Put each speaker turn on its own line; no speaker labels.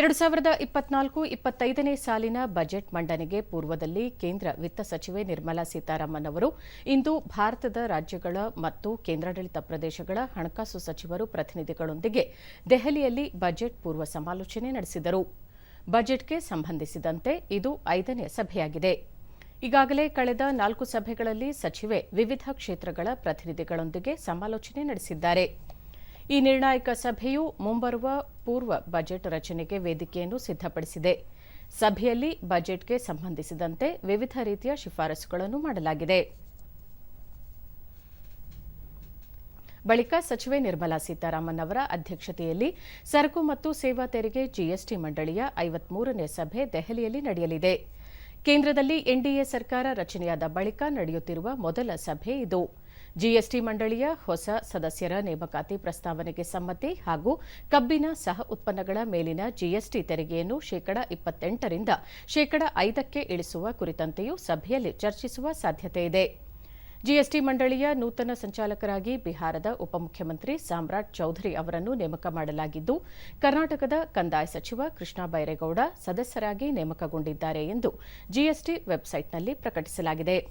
ಎರಡು ಸಾವಿರದ ಇಪ್ಪತ್ನಾಲ್ಕು ಇಪ್ಪತ್ತೈದನೇ ಸಾಲಿನ ಬಜೆಟ್ ಮಂಡನೆಗೆ ಪೂರ್ವದಲ್ಲಿ ಕೇಂದ್ರ ವಿತ್ತ ಸಚಿವೆ ನಿರ್ಮಲಾ ಸೀತಾರಾಮನ್ ಅವರು ಇಂದು ಭಾರತದ ರಾಜ್ಯಗಳ ಮತ್ತು ಕೇಂದ್ರಾಡಳಿತ ಪ್ರದೇಶಗಳ ಹಣಕಾಸು ಸಚಿವರು ಪ್ರತಿನಿಧಿಗಳೊಂದಿಗೆ ದೆಹಲಿಯಲ್ಲಿ ಬಜೆಟ್ ಪೂರ್ವ ಸಮಾಲೋಚನೆ ನಡೆಸಿದರು. ಬಜೆಟ್ಗೆ ಸಂಬಂಧಿಸಿದಂತೆ ಇದು ಐದನೇ ಸಭೆಯಾಗಿದೆ. ಈಗಾಗಲೇ ಕಳೆದ ನಾಲ್ಕು ಸಭೆಗಳಲ್ಲಿ ಸಚಿವೆ ವಿವಿಧ ಕ್ಷೇತ್ರಗಳ ಪ್ರತಿನಿಧಿಗಳೊಂದಿಗೆ ಸಮಾಲೋಚನೆ ನಡೆಸಿದ್ದಾರೆ. ಈ ನಿರ್ಣಾಯಕ ಸಭೆಯು ಮುಂಬರುವ ಪೂರ್ವ ಬಜೆಟ್ ರಚನೆಗೆ ವೇದಿಕೆಯನ್ನು ಸಿದ್ಧಪಡಿಸಿದೆ. ಸಭೆಯಲ್ಲಿ ಬಜೆಟ್ಗೆ ಸಂಬಂಧಿಸಿದಂತೆ ವಿವಿಧ ರೀತಿಯ ಶಿಫಾರಸುಗಳನ್ನು ಮಾಡಲಾಗಿದೆ. ಬಳಿಕ ಸಚಿವೆ ನಿರ್ಮಲಾ ಸೀತಾರಾಮನ್ ಅವರ ಅಧ್ಯಕ್ಷತೆಯಲ್ಲಿ ಸರಕು ಮತ್ತು ಸೇವಾ ತೆರಿಗೆ ಜಿಎಸ್ಟಿ ಮಂಡಳಿಯ ಐವತ್ಮೂರನೇ ಸಭೆ ದೆಹಲಿಯಲ್ಲಿ ನಡೆಯಲಿದೆ. ಕೇಂದ್ರದಲ್ಲಿ ಎನ್ಡಿಎ ಸರ್ಕಾರ ರಚನೆಯಾದ ಬಳಿಕ ನಡೆಯುತ್ತಿರುವ ಮೊದಲ ಸಭೆ ಇದು. ಜಿಎಸ್ಟಿ ಮಂಡಳಿಯ ಹೊಸ ಸದಸ್ಯರ ನೇಮಕಾತಿ ಪ್ರಸ್ತಾವನೆಗೆ ಸಮ್ಮತಿ ಹಾಗೂ ಕಬ್ಬಿನ ಸಹ ಉತ್ಪನ್ನಗಳ ಮೇಲಿನ ಜಿಎಸ್ಟಿ ತೆರಿಗೆಯನ್ನು ಶೇಕಡ ಇಪ್ಪತ್ತೆಂಟರಿಂದ ಶೇಕಡ ಐದಕ್ಕೆ ಇಳಿಸುವ ಕುರಿತಂತೆಯೂ ಸಭೆಯಲ್ಲಿ ಚರ್ಚಿಸುವ ಸಾಧ್ಯತೆ ಇದೆ. ಜಿಎಸ್ಟಿ ಮಂಡಳಿಯ ನೂತನ ಸಂಚಾಲಕರಾಗಿ ಬಿಹಾರದ ಉಪಮುಖ್ಯಮಂತ್ರಿ ಸಾಮ್ರಾಟ್ ಚೌಧರಿ ಅವರನ್ನು ನೇಮಕ ಮಾಡಲಾಗಿದ್ದು, ಕರ್ನಾಟಕದ ಕಂದಾಯ ಸಚಿವ ಕೃಷ್ಣ ಬೈರೇಗೌಡ ಸದಸ್ಯರಾಗಿ ನೇಮಕಗೊಂಡಿದ್ದಾರೆ ಎಂದು ಜಿಎಸ್ಟಿ ವೆಬ್ಸೈಟ್ನಲ್ಲಿ ಪ್ರಕಟಿಸಲಾಗಿದೆ.